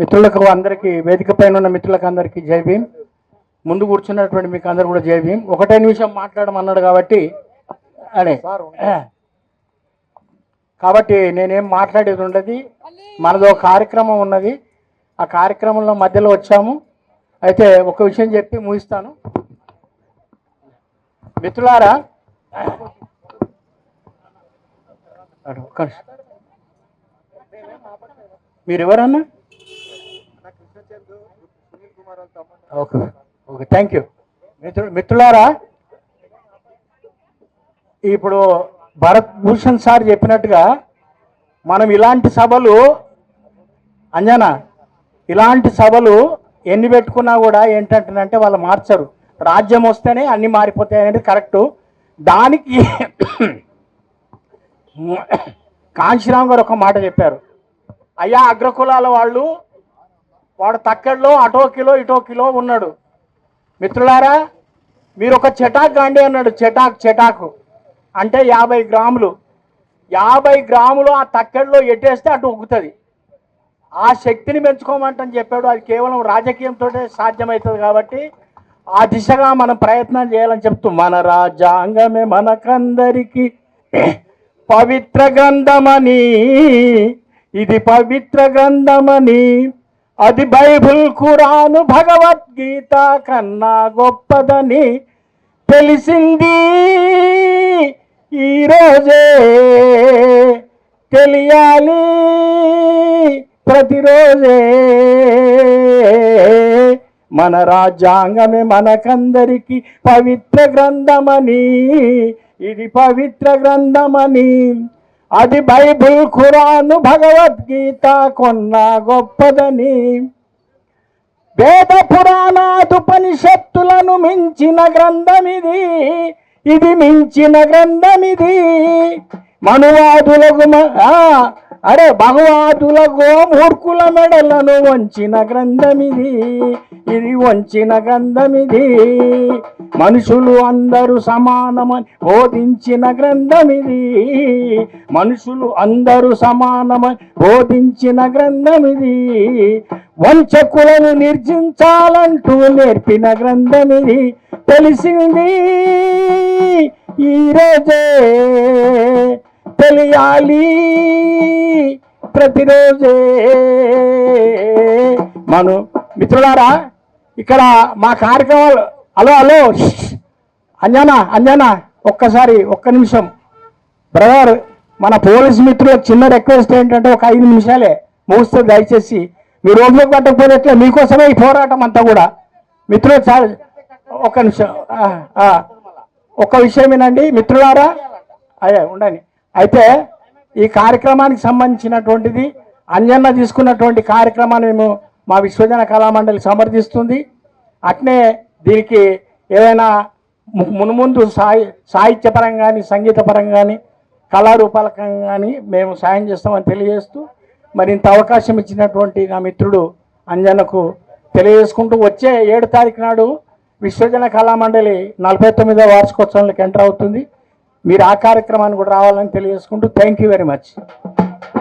మిత్రులకు అందరికీ వేదిక పైన ఉన్న మిత్రులకు అందరికీ జై భీమ్. ముందు కూర్చున్నటువంటి మీకు అందరు కూడా జై భీమ్. ఒకటే నిమిషం మాట్లాడమన్నాడు కాబట్టి అడే కాబట్టి నేనేం మాట్లాడేది ఉండదు. మనదో కార్యక్రమం ఉన్నది. ఆ కార్యక్రమంలో మధ్యలో వచ్చాము. అయితే ఒక విషయం చెప్పి ముగిస్తాను. మిత్రులారా అటు ఒక్క నిమిషం. మీరు ఎవరన్నా ఓకే. ఓకే. థ్యాంక్ యూ మిత్రు మిత్రులారా ఇప్పుడు భరత్ భూషణ్ సార్ చెప్పినట్టుగా మనం ఇలాంటి సభలు అంజనా ఇలాంటి సభలు ఎన్ని పెట్టుకున్నా కూడా ఏంటంటేనంటే వాళ్ళు మార్చరు. రాజ్యం వస్తేనే అన్ని మారిపోతాయి అనేది కరెక్టు. దానికి కాంశీరామ్ గారు ఒక మాట చెప్పారు. అయ్యా అగ్రకులాల వాళ్ళు వాడు తక్కడలో అటో కిలో ఇటో కిలో ఉన్నాడు. మిత్రులారా మీరు ఒక చెటాక్ గాండి అన్నాడు. చెటాక్ చెటాకు. అంటే యాభై గ్రాములు. యాభై గ్రాములు ఆ తక్కెడలో ఎట్టేస్తే అటు ఉగ్గుతుంది ఆ శక్తిని పెంచుకోమంటని చెప్పాడు. అది కేవలం రాజకీయంతో సాధ్యమవుతుంది కాబట్టి ఆ దిశగా మనం ప్రయత్నం చేయాలని చెప్తూ మన రాజ్యాంగమే మనకందరికి పవిత్ర గ్రంథమని. ఇది పవిత్ర గ్రంథమని. అది బైబుల్ ఖురాను భగవద్గీత కన్నా గొప్పదని తెలిసింది. ఈరోజే తెలియాలి ప్రతిరోజే. మన రాజ్యాంగమే మనకందరికి పవిత్ర గ్రంథమని ఇది పవిత్ర గ్రంథమని అది బైబుల్ ఖురాను భగవద్గీత కొన్న గొప్పదని. వేద పురాణాదుపనిషత్తులను మించిన గ్రంథమిది. ఇది మించిన గ్రంథమిది. మనువాదులకు అరే భగవాతులకు మూర్ఖుల మెడలను వంచిన గ్రంథమిది. ఇది వంచిన గ్రంథమిది. మనుషులు అందరూ సమానమని బోధించిన గ్రంథమిది. మనుషులు అందరూ సమానమని బోధించిన గ్రంథమిది. వంచకులను నిర్జించాలంటూ నేర్పిన గ్రంథమిది. తెలిసింది ఈరోజే తెలియాలి ప్రతిరోజే. మను మిత్రులారా ఇక్కడ మా కార్యక్రమాలు హలో హలో అంజనా అంజనా ఒక్కసారి ఒక్క నిమిషం. బ్రదర్ మన పోలీస్ మిత్రులకు చిన్న రిక్వెస్ట్ ఏంటంటే ఒక ఐదు నిమిషాలే ముగిస్తే దయచేసి. మీరు రోజులకు పట్టకపోతే ఎట్లా? మీకోసమే ఈ పోరాటం అంతా కూడా. మిత్రులు చాలా ఒక్క నిమిషం ఒక ఒక్క విషయం వినండి. మిత్రులారా అయ్యా ఉండండి. అయితే ఈ కార్యక్రమానికి సంబంధించినటువంటిది అంజన్న తీసుకున్నటువంటి కార్యక్రమాన్ని మేము మా విశ్వజన కళామండలి సమర్థిస్తుంది. అట్నే దీనికి ఏదైనా మునుముందు సాయి సాహిత్యపరంగా కానీ సంగీతపరంగా కానీ కళారూపాలకంగా కానీ మేము సాయం చేస్తామని తెలియజేస్తూ మరి ఇంత అవకాశం ఇచ్చినటువంటి నా మిత్రుడు అంజన్నకు తెలియజేసుకుంటూ వచ్చే ఏడు తారీఖు నాడు విశ్వజన కళామండలి నలభై తొమ్మిదో వార్షికోత్సవంలోకి ఎంటర్ అవుతుంది. మీరు ఆ కార్యక్రమాన్ని కూడా రావాలని తెలియజేసుకుంటూ థ్యాంక్ యూ వెరీ మచ్